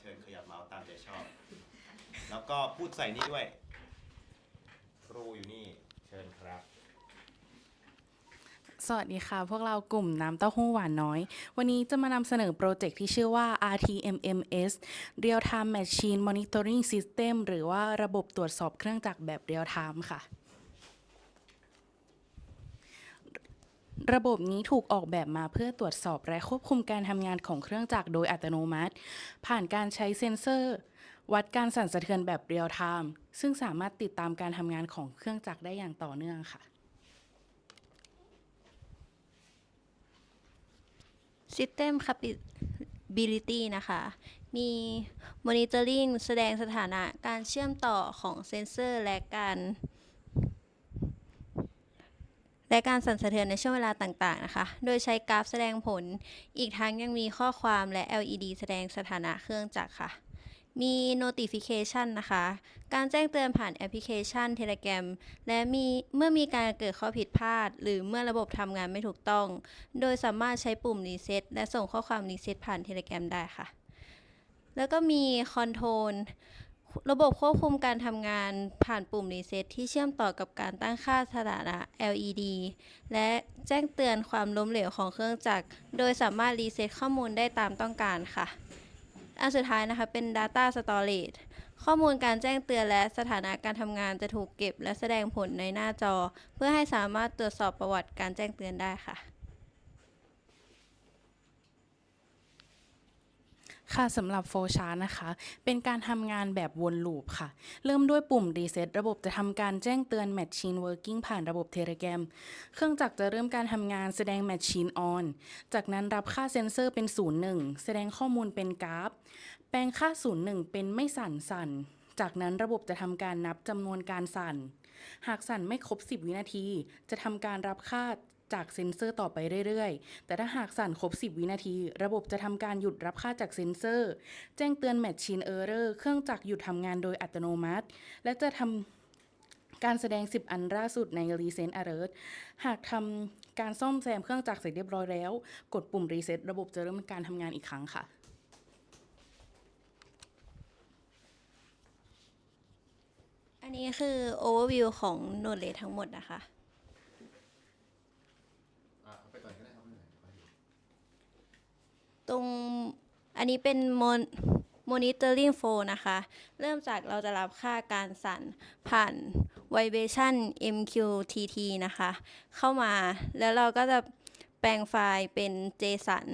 เชิญขยับเมาส์ตามใจชอบ แล้วก็พูดใส่นี่ด้วย รูอยู่นี่เชิญครับ สวัสดีค่ะ พวกเรากลุ่มน้ำเต้าหู้หวานน้อย วันนี้จะมานำเสนอโปรเจกต์ที่ชื่อว่า RTMMS Real Time Machine Monitoring System หรือว่าระบบตรวจสอบเครื่องจักรแบบ Real Time ค่ะ ระบบนี้ถูกออกแบบมาเพื่อตรวจสอบและควบคุมการทำงานของเครื่องจักรโดยอัตโนมัติ ผ่านการใช้เซ็นเซอร์ วัดการสั่นสะเทือนแบบเรียลไทม์ซึ่งสามารถติดตามการทำงานของเครื่องจักรได้อย่างต่อเนื่องค่ะ System Capability นะคะ มี Monitoring แสดงสถานะการเชื่อมต่อของเซนเซอร์และการ และการสั่นสะเทือนในช่วงเวลาต่างๆนะคะ โดยใช้กราฟแสดงผล อีกทั้งยังมีข้อความและ LED แสดงสถานะเครื่องจักรค่ะ มี notification นะคะ การแจ้งเตือนผ่านแอปพลิเคชัน Telegram และมีเมื่อมีการเกิดข้อผิดพลาด หรือเมื่อระบบทำงานไม่ถูกต้อง โดยสามารถใช้ปุ่มรีเซ็ตและส่งข้อความรีเซ็ตผ่าน Telegram ได้ค่ะ แล้วก็มีคอนโท ระบบควบคุมการทำงานผ่านปุ่มรีเซ็ตที่เชื่อมต่อกับการตั้งค่าสถานะ LED และแจ้งเตือนความล้มเหลวของเครื่องจักร โดยสามารถรีเซ็ตข้อมูลได้ตามต้องการค่ะ อันสุดท้ายนะคะเป็น Data Storage ข้อมูลการแจ้งเตือนและสถานะการทำงานจะถูกเก็บ และแสดงผลในหน้าจอ เพื่อให้สามารถตรวจสอบประวัติการแจ้งเตือนได้ค่ะ ค่ะสำหรับโฟชาร์นะคะ เป็นการทำงานแบบวนลูปค่ะ เริ่มด้วยปุ่ม Reset ระบบจะทำการแจ้งเตือน Machine Working ผ่านระบบ Telegram เครื่องจักรจะเริ่มการทำงานแสดง Machine On จากนั้นรับค่าเซนเซอร์เป็น 01 แสดงข้อมูลเป็นกราฟ แปลงค่า 01 เป็นไม่สั่นสั่นจากนั้นระบบจะทำการนับจำนวนการสั่น หากสั่นไม่ครบ 10 วินาที จะทำการรับค่า จากเซ็นเซอร์ต่อไปเรื่อยๆ แต่ถ้าหากสั่นครบ 10 วินาที ระบบจะทำการหยุดรับค่าจากเซ็นเซอร์ แจ้งเตือน Machine Error เครื่องจักรหยุดทำงานโดยอัตโนมัติ และจะทำการแสดง 10 อันล่าสุดใน Recent Alert หากทำการซ่อมแซมเครื่องจักรเสร็จเรียบร้อยแล้ว กดปุ่ม Reset ระบบจะเริ่มการทำงานอีกครั้งค่ะอันนี้คือ overview ของ Node-RED ทั้งหมดนะคะเอาไปก่อนก็ได้ครับไม่เป็นไร ตรงอันนี้เป็น mon monitoring flow นะคะ เริ่มจากเราจะรับค่าการสั่นผ่าน vibration MQTT นะคะ เข้ามาแล้วเราก็จะแปลงไฟล์เป็น JSON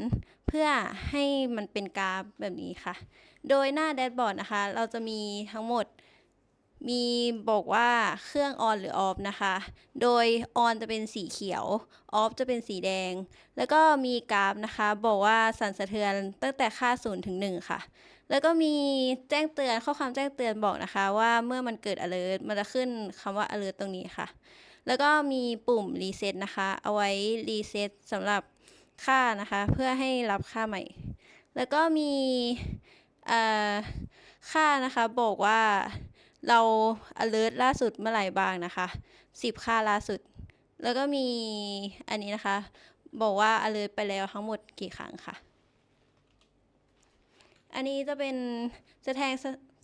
เพื่อให้มันเป็นกราฟแบบนี้ค่ะ โดยหน้าแดชบอร์ดนะคะ เราจะมีทั้งหมด มีบอกว่าเครื่อง on หรือ off นะคะ โดย on จะเป็นสีเขียว off จะเป็นสีแดง แล้วก็มีกราฟนะคะ บอกว่าสั่นสะเทือนตั้งแต่ค่า0ถึง1ค่ะ แล้วก็มีแจ้งเตือนข้อความแจ้งเตือนบอกนะคะ ว่าเมื่อมันเกิด alert มันจะขึ้นคำว่า alert ตรงนี้ค่ะ แล้วก็มีปุ่ม reset นะคะ เอาไว้ reset สำหรับค่านะคะ เพื่อให้รับค่าใหม่ แล้วก็มีค่านะคะบอกว่า เรา alert ล่าสุดเมื่อไหร่บ้างนะคะ 10 ค่าล่าสุด แล้วก็มีอันนี้นะคะ บอกว่า alert ไปแล้วทั้งหมดกี่ครั้งค่ะ อันนี้จะเป็นแสดง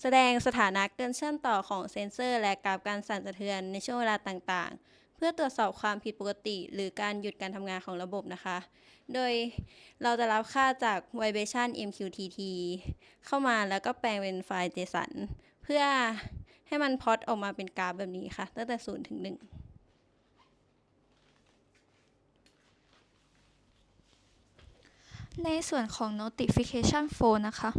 แสดงสถานะการเชื่อมต่อของเซ็นเซอร์ และกราฟการสั่นสะเทือนในช่วงเวลาต่างๆ เพื่อตรวจสอบความผิดปกติ หรือการหยุดการทำงานของระบบนะคะ โดยเราจะรับค่าจาก vibration MQTT เข้ามาแล้วก็แปลงเป็นไฟล์ JSON เพื่อ ให้มันพอตออกมาเป็นกราฟแบบนี้ค่ะ ตั้งแต่0ถึง1ในส่วนของ notification flow นะคะ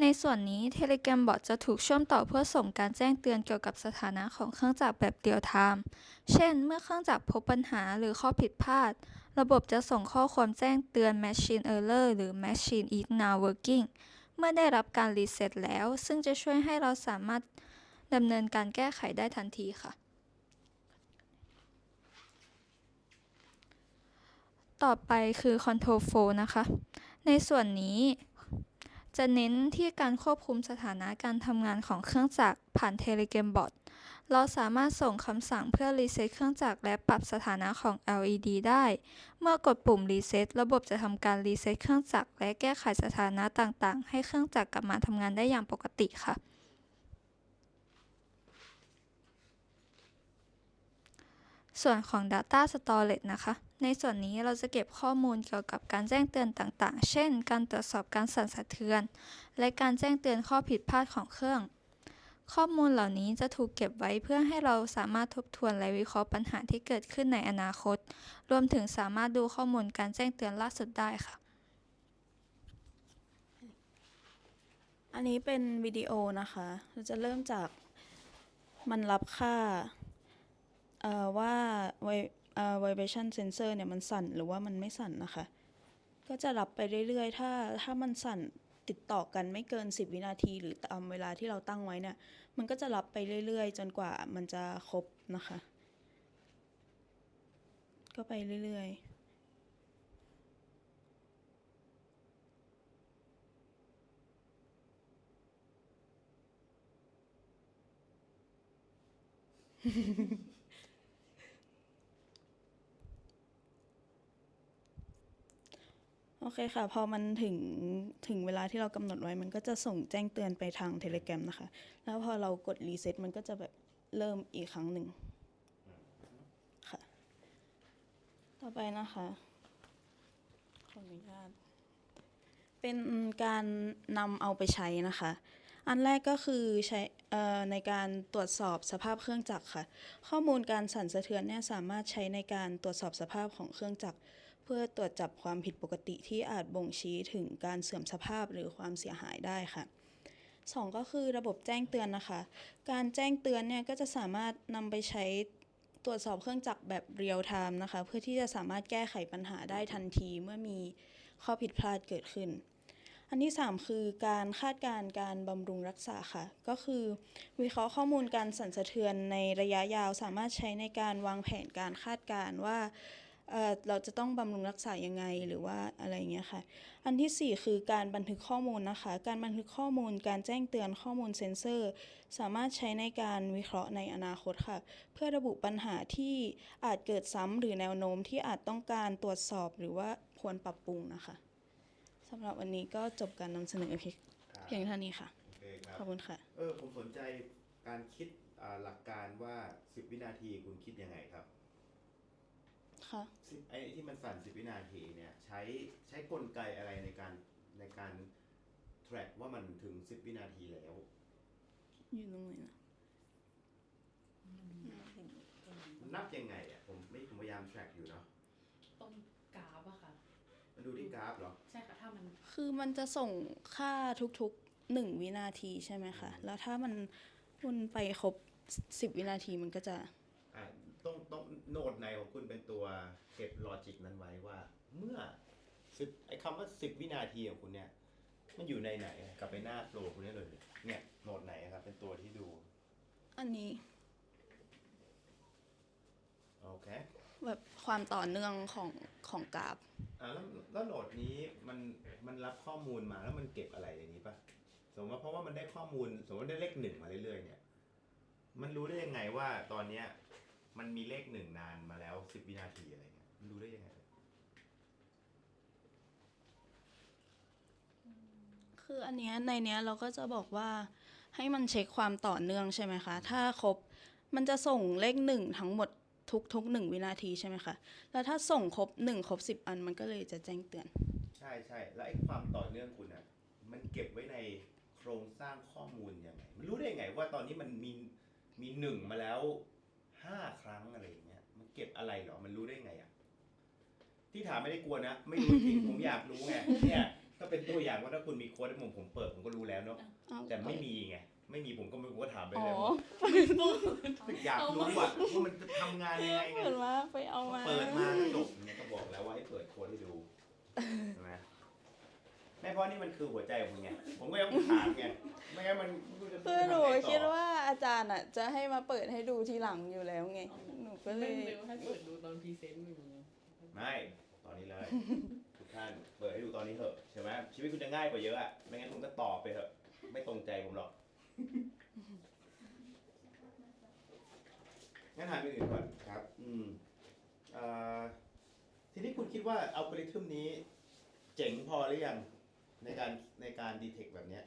ในส่วนนี้ Telegram bot จะถูกเชื่อมต่อเพื่อส่งการแจ้งเตือนเกี่ยวกับสถานะของเครื่องจักรแบบ real time เช่น เมื่อเครื่องจักรพบปัญหาหรือข้อผิดพลาด ระบบจะส่งข้อความแจ้งเตือน machine error หรือ machine is now working เมื่อได้รับการรีเซ็ตแล้ว ซึ่งจะช่วยให้เราสามารถ ดำเนินการแก้ไขได้ทันทีค่ะ ต่อไปคือ Control Flow นะคะ ในส่วนนี้จะเน้นที่การควบคุมสถานะการทำงานของเครื่องจักรผ่าน Telegram Bot เราสามารถส่งคำสั่งเพื่อรีเซ็ตเครื่องจักรและปรับสถานะของ LED ได้ เมื่อกดปุ่มรีเซ็ตระบบจะทำการรีเซ็ตเครื่องจักรและแก้ไขสถานะต่างๆ ให้เครื่องจักรกลับมาทำงานได้อย่างปกติค่ะ ส่วนของ Data Storage นะคะ ในส่วนนี้เราจะเก็บข้อมูลเกี่ยวกับการแจ้งเตือนต่างๆ เช่น การตรวจสอบการสั่นสะเทือน และการแจ้งเตือนข้อผิดพลาดของเครื่อง ข้อมูลเหล่านี้จะถูกเก็บไว้เพื่อให้เราสามารถทบทวนและวิเคราะห์ปัญหาที่เกิดขึ้นในอนาคต รวมถึงสามารถดูข้อมูลการแจ้งเตือนล่าสุดได้ค่ะ อันนี้เป็นวิดีโอนะคะ เราจะเริ่มจากมันรับค่า ว่าไวเอ่อ vibration sensor เนี่ยมันสั่นหรือว่ามันไม่สั่นนะคะ ก็จะรับไปเรื่อยๆ ถ้าถ้ามันสั่นติดต่อกันไม่เกิน 10 วินาที หรือตามเวลาที่เราตั้งไว้เนี่ย มันก็จะรับไปเรื่อยๆ จนกว่ามันจะครบนะคะ ก็ไปเรื่อยๆ เคค่ะ พอมันถึงถึงเวลาที่เรากำหนดไว้ มันก็จะส่งแจ้งเตือนไปทางเทเล r a m นะคะ แล้วพอเรากดรีเซ็ตมันก็จะแบบเริ่มอีกครั้งหนึ่งค่ะ ต่อไปนะคะขออนุญาตเป็นการนำเอาไปใช้นะคะ อันแรกก็คือใช้ในการตรวจสอบสภาพเครื่องจักรค่ะ ข้อมูลการสั่นสะเทือนเนี่ยสามารถใช้ในการตรวจสอบสภาพของเครื่องจักร พื่อตรวจจับความผิดปกติที่อาจบ่งชี้ถึงการเสื่อมสภาพหรือความเสียหายได้ค่ะสองก็คือระบบแจ้งเตือนนะคะ การแจ้งเตือนเนี่ยก็จะสามารถนำไปใช้ตรวจสอบเครื่องจักรแบบเรียลไทม์นะคะ เพื่อที่จะสามารถแก้ไขปัญหาได้ทันทีเมื่อมีข้อผิดพลาดเกิดขึ้น อันที่ 3 คือการคาดการณ์การบำรุงรักษาค่ะ ก็คือวิเคราะห์ข้อมูลการสั่นสะเทือนในระยะยาวสามารถใช้ในการวางแผนการคาดการณ์ว่า เอ่อเราจะต้องบำรุงรักษายังไงหรือว่าอะไรอย่างเงี้ยค่ะ อันทีสี่ 4 คือการบันทึกข้อมูลนะคะ การบันทึกข้อมูล การแจ้งเตือนข้อมูลเซ็นเซอร์ สามารถใช้ในการวิเคราะห์ในอนาคตค่ะ เพื่อระบุปัญหาที่อาจเกิดซ้ำหรือแนวโน้มที่อาจต้องการตรวจสอบหรือว่าควรปรับปรุงนะคะสำหรับวันนี้ก็จบการนำเสนอเพียงเพียงเท่านี้ค่ะโอเคครับขอบคุณค่ะเออผมสนใจการคิดอ่าหลักการว่า 10 วินาทีคุณคิดยังไงครับ ค่ะ10ไอ้ที่มันสั่น10วินาทีเนี่ยใช้ใช้กลไกอะไรในการในการ track ว่ามันถึง10วินาทีแล้ว อยู่ตรงไหนนะมันนับยังไงอะผมไม่ผมพยายาม track อยู่เนาะตรงกราฟอะค่ะ มันดูที่กราฟเหรอ ใช่ค่ะถ้ามัน คือมันจะส่งค่าทุกๆหนึ่งวินาทีใช่ไหมคะ แล้วถ้ามันวนไปครบสิบวินาทีมันก็จะ อะต้องต้องโนดในของคุณเป็นตัวเก็บลอจิกนั้นไว้ว่า เมื่อสิบไอ้คำว่า10วินาทีของคุณเนี่ย มันอยู่ในไหนอะกลับไปหน้าโปรคุณได้เลย เนี่ยโนดไหนอะครับ เป็นตัวที่ดู อันนี้โอเคแบบความต่อเนื่องของของกราฟอ่าแล้วแล้วโหลดนี้มันมันรับข้อมูลมาแล้วมันเก็บอะไรในนี้ปะสมมติว่าเพราะว่ามันได้ข้อมูล สมมติได้เลขหนึ่งมาเรื่อยๆเนี่ย มันรู้ได้ยังไงว่าตอนเนี้ย มันมีเลขหนึ่งนานมาแล้วสิบวินาทีอะไรเงี้ยมันรู้ได้ยังไงคืออันเนี้ยในเนี้ยเราก็จะบอกว่าให้มันเช็คความต่อเนื่องใช่ไหมคะ ถ้าครบมันจะส่งเลขหนึ่งทั้งหมดทุกทุกหนึ่งวินาทีใช่ไหมคะ แล้วถ้าส่งครบหนึ่งครบสิบอันมันก็เลยจะแจ้งเตือน ใช่ใช่แล้วไอ้ความต่อเนื่องคุณอะมันเก็บไว้ในโครงสร้างข้อมูลยังไง มันรู้ได้ยังไงว่าตอนนี้มันมีมีหนึ่งมาแล้ว ห้าครั้งอะไรอย่างเงี้ย มันเก็บอะไรเหรอ มันรู้ได้ไงอะ ที่ถามไม่ได้กลัวนะ ไม่รู้จริง ผมอยากรู้ไง เนี่ยก็เป็นตัวอย่างว่าถ้าคุณมีโค้ดให้ผมผมเปิดผมก็รู้แล้วเนาะแต่ไม่มีไง ไม่มีผมก็ไม่ผมก็ถามไปอ๋เลอยว่าอยากรู้ว่าว่ามันจะทำงานยังไงไงเปิดมาไปเอามา เปิดมาก็จบเนี่ยก็บอกแล้วว่าให้เปิดโค้ดให้ดูใช่ไหม แม่เพราะนี่มันคือหัวใจของมึงไง ผมก็ยังถามไงไม่งั้นมันไม่รู้จะคือหนูทำไงต่อคิดว่าอาจารย์อะจะให้มาเปิดให้ดูทีหลังอยู่แล้วไง หนูก็เลไม่ยเร็วให้เปิดดูตอนพรีเซนต์อยู่ไม่ตอนนี้เลย ทุกท่านเปิดให้ดูตอนนี้เถอะใช่ไหมชีวิตคุณจะง่ายกว่าเยอะอะไม่งั้นคุณก็ตอบไปเถอะ ไม่ตรงใจผมหรอกานอื่นก่อนครับ อืมอ่าทีนี้คุณคิดว่าอัลกอริทึมนี้ เจ๋งพอหรือยัง ในการในการดีเทคแบบเนี้ย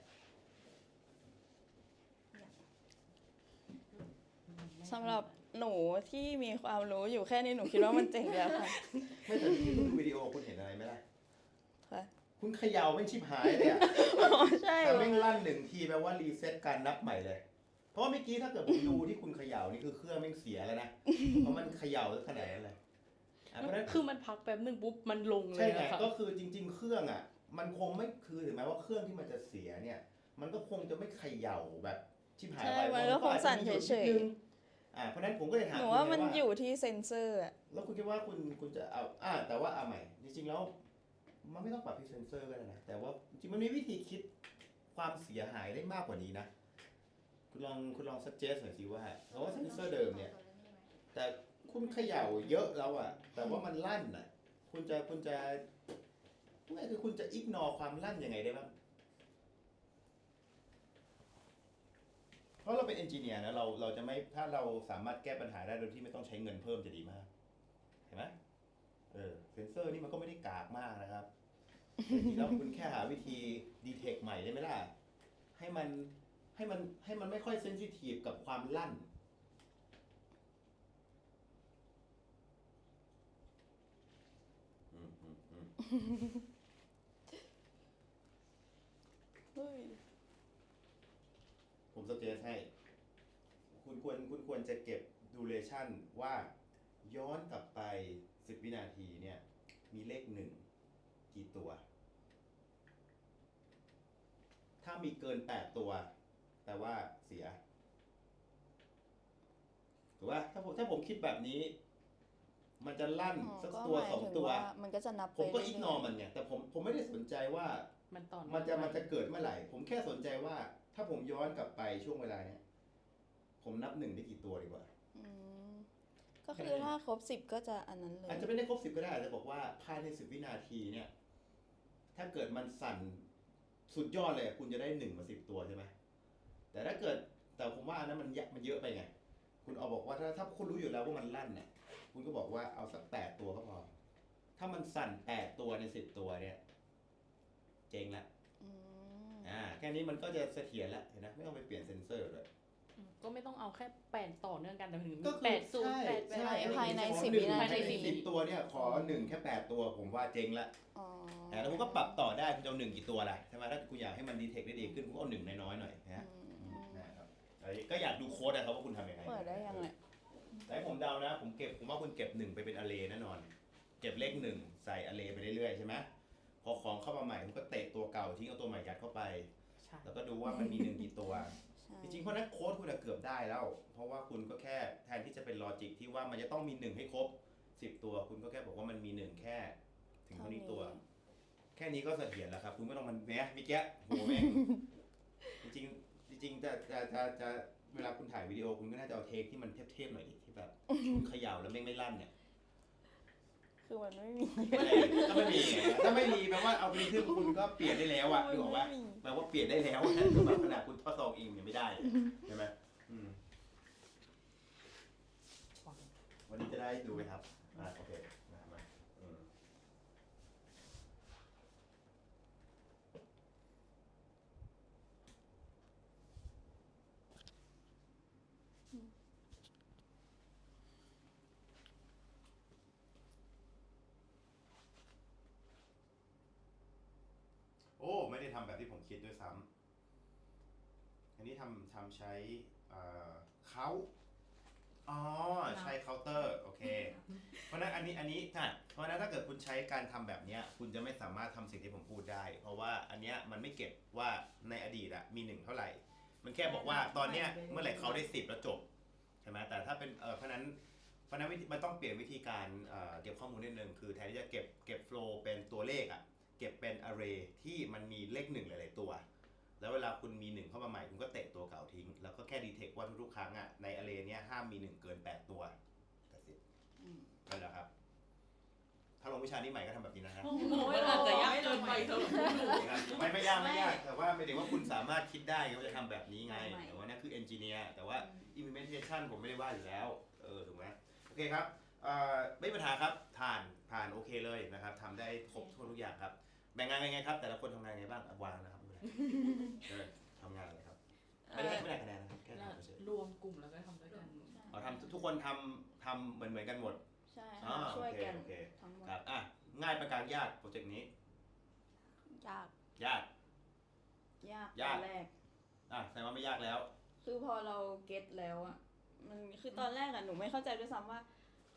สำหรับหนูที่มีความรู้อยู่แค่นี้หนูคิดว่ามันเจ๋งแล้วค่ะไม่แต่ที่ดูวิดีโอคุณเห็นอะไรไหมล่ะค่ะ คุณเขย่าไม่งชิบหายเลยอะ อ๋อใช่แต่เหรอไม่งลั่นหนึ่งทีแปลว่ารีเซ็ตการนับใหม่เลย เพราะว่าเมื่อกี้ถ้าเกิดผมดูที่คุณเขย่านี่คือเครื่องแม่งเสียแล้วนะ เพราะมันเขย่าขนาดนั้นเลยอะเพราะฉะนั้นคือมันพักแป๊บหนึ่งปุ๊บมันลงเลใช่ยไงนะคะก็คือจริง ๆ เครื่องอะ มันคงไม่คือถึงแม้ว่าเครื่องที่มันจะเสียเนี่ย มันก็คงจะไม่เขย่าแบบชิบหายใช่ ไปมันก็คงสั่นเฉยๆอ่าเพราะฉะนั้นผมก็เลยถามๆหนูคุณว่าไงมันอยู่ที่เซนเซอร์อะแล้วคุณคิดว่าคุณคุณจะเอาอ่าแต่ว่าเอาใหม่ จริงๆแล้ว มันไม่ต้องปรับที่เซนเซอร์ก็ได้นะแต่ว่าจริงๆมันมีวิธีคิดความเสียหายได้มากกว่านี้นะคุณลองคุณลอง suggest หน่อยสิว่าเพราะว่าเซนเซอร์เดิมเนี่ย แต่คุณเขย่าเยอะแล้วอะแต่ว่ามันลั่นอะคุณจะคุณจะ ไม่คือคุณจะอิกนอความลั่นยังไงได้บ้าง เพราะเราเป็นเอนจิเนียร์นะเราเราจะไม่ถ้าเราสามารถแก้ปัญหาได้โดยที่ไม่ต้องใช้เงินเพิ่มจะดีมาก เห็นไหมเออเซนเซอร์นี่มันก็ไม่ได้กากมากนะครับจริงๆแล้วคุณแค่หาวิธีดีเทคใหม่ได้ไหมล่ะ ให้มันให้มันให้มันไม่ค่อยเซนซิทีฟกับความลั่นอืมอืมอืม เฮ้ย ผมสเจสให้ คุณ ควรคุณควรจะเก็บดูเรชั่นว่าย้อนกลับไป 10 วินาทีเนี่ย มีเลขหนึ่งกี่ตัว ถ้ามีเกิน 8 ตัว แปลว่าเสีย ถูกป่ะถ้าผมถ้าผมคิดแบบนี้ มันจะลั่นอ๋อสักก็ตัวหมายสองถึงตัวว่ามันก็จะนับไปผมก็เรื่อิยกๆนอมันไงแต่ผมผมไม่ได้สนใจว่า มันต่อมันจะมันจะเกิดเมื่อไหร่ ผมแค่สนใจว่า ถ้าผมย้อนกลับไปช่วงเวลาเนี้ย ผมนับหนึ่งได้กี่ตัวดีกว่า อืมก็คือถ้าครบสิบก็จะอันนั้นเลยอาจจะไม่ได้ครบสิบก็ได้อาจจะบอกว่าภายในสิบวินาทีเนี่ย ถ้าเกิดมันสั่นสุดยอดเลยคุณจะได้หนึ่งมาสิบตัวใช่ไหมแต่ถ้าเกิดแต่ผมว่าอันนั้นมันเยอะมันเยอะไปไง คุณเอาบอกว่าถ้าถ้าคุณรู้อยู่แล้วว่ามันลั่นเนี่ย คุณก็บอกว่าเอาสักแปดตัวก็พอ ถ้ามันสั่นแปดตัวในสิบตัวเนี่ย เจ๊งละ อืม อ่า แค่นี้มันก็จะเสถียรแล้วเห็นไหมไม่ต้องไปเปลี่ยนเซนเซอร์ด้วย ก็ไม่ต้องเอาแค่แปดต่อเนื่องกันแต่ถึงก็คือแปดศูนย์แปดแปดใช่ภายในขอ10หงวินาทีภายในสิบตัวเนี่ยขอหนึ่งแค่แปดตัวผมว่าเจ๊งละ อ๋ออ่าแล้วคุณก็ปรับต่อได้คุณจะเอาหนึ่งกี่ตัวล่ะใช่ไหมถ้าคุณอยากให้มันดีเทคได้ดีขึ้นคุณก็เอาหนึ่งน้อยๆหน่อยนะอืมนะครับเอ้ยก็อยากดูโค้ดนะครับว่าคุณทำยังไงเปิดได้ยังไงแต่ให้ผมเดานะ ผมเก็บผมว่าคุณเก็บหนึ่งไปเป็นอเลแน่นอน เก็บเลขหนึ่งใส่อเลไปเรื่อยๆใช่ไหมพอของเข้ามาใหม่คุณก็เตะตัวเก่าทิ้งเอาตัวใหม่ยัดเข้าไป ใช่แล้วก็ดูว่ามันมีหนึ่งกี่ตัวใช่ จริงๆเพราะฉะนั้นโค้ดคุณอะเกือบได้แล้ว เพราะว่าคุณก็แค่แทนที่จะเป็นลอจิกที่ว่ามันจะต้องมีหนึ่งให้ครบสิบตัวคุณก็แค่บอกว่ามันมีหนึ่งแค่ ถึงเท่านี้ตัว แค่นี้ก็เสถียรแล้วครับ คุณไม่ต้องมันแหมเมื่อกี้โหแม่งจริงๆจริงๆจะจะจะจะเวลาคุณถ่ายวิดีโอคุณก็น่าจะเอาเทคที่มันเทพๆหน่อยดิที่แบบคุณเขย่าแล้วแม่งไม่ลั่นเนี่ย คือมันไม่มีก็ไม่มีไงถ้าไม่มีแปลว่าเอาไปที่คุณก็เปลี่ยนได้แล้วอะนึกออกว่าไม่มีแปลว่าเปลี่ยนได้แล้วอะแบบขนาดคุณทดสอบเองยังไม่ได้เลยใช่ไหมอืมวันนี้จะได้ดูไหมครับ อ่า โอเคมามาอืม โอ้ ไม่ได้ทำแบบที่ผมคิดด้วยซ้ำอันนี้ทำทำใช้เอ่อเขาอ๋อ ใช้เคาน์เตอร์ โอเค เพราะฉะนั้นอันนี้อันนี้ถ้าเพราะฉะนั้นถ้าเกิดคุณใช้การทำแบบเนี้ย คุณจะไม่สามารถทำสิ่งที่ผมพูดได้ เพราะว่าอันเนี้ยมันไม่เก็บว่าในอดีตอะมีหนึ่งเท่าไหร่ มันแค่บอกว่าตอนเนี้ยเมื่อไหร่เขาได้สิบแล้วจบใช่ไหมแต่ถ้าเป็นเออเพราะฉะนั้นเพราะฉะนั้นวิธีมันต้องเปลี่ยนวิธีการเอ่อเก็บข้อมูลนิดนึงคือแทนที่จะเก็บเก็บโฟล์เป็นตัวเลขอะเก็บเป็น array ที่มันมีเลขหนึ่งหลาย ๆ ตัว แล้วเวลาคุณมีหนึ่งเข้ามาใหม่ คุณก็เตะตัวเก่าทิ้ง แล้วก็แค่ดีเทคว่าทุกๆครั้งอะใน array เนี้ยห้ามมีหนึ่งเกินแปดตัวแต่สินั่นแหละครับ ถ้าลงวิชานี้ใหม่ก็ทำแบบนี้นะฮะโอ้โหอาจจะยากเกินไปสำหรับผู้ดูนะครับไม่ไม่ยากไม่ยากแต่ว่าไม่ถึงว่าคุณสามารถคิดได้ว่าจะทำแบบนี้ไงแต่ว่านั่นคือเอนจิเนียร์แต่ว่า implementation ผมไม่ได้ว่าอยู่แล้ว เออถูกไหมโอเคครับเอ่อไม่มีปัญหาครับผ่านผ่านโอเคเลยนะครับทำได้ครบถ้วนทุกอย่างครับ แบ่งงานกันไงครับ แต่ละคนทำงานไงบ้างอะวางนะครับไม่เป็นไรเออทำงานอะไรครับไม่ได้ไม่ได้คะแนนนะครับแค่ทำเฉยรวมกลุ่มแล้วก็ทำด้วยกันๆเอาทำทุกคนทำทำเหมือนเหมือนกันหมดใช่อ่าค่ะช่วยกันโอเคทั้งหมดครับอะง่ายประการยากโปรเจกต์นี้ ยากยาก ยากยาก ตอนแรก อะแสดงว่าไม่ยากแล้ว คือพอเราเก็ตแล้วอะมันคือตอนแรกอะหนูไม่เข้าใจด้วยซ้ำว่า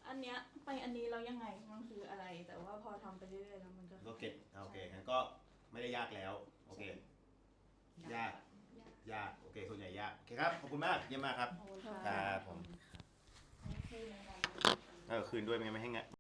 อันเนี้ยไปอันนี้เรายังไงมันคืออะไร แต่ว่าพอทำไปเรื่อยๆแล้วมันก็ก็เก็ตโอเคงั้นก็ไม่ได้ยากแล้ว โอเคยากยาก โอเค ส่วนใหญ่ยาก โอเคครับ ขอบคุณมาก เยี่ยมมากครับขอบคุณค่ะ ครับผมเออ คืนด้วยไม่งั้นไม่ให้งะ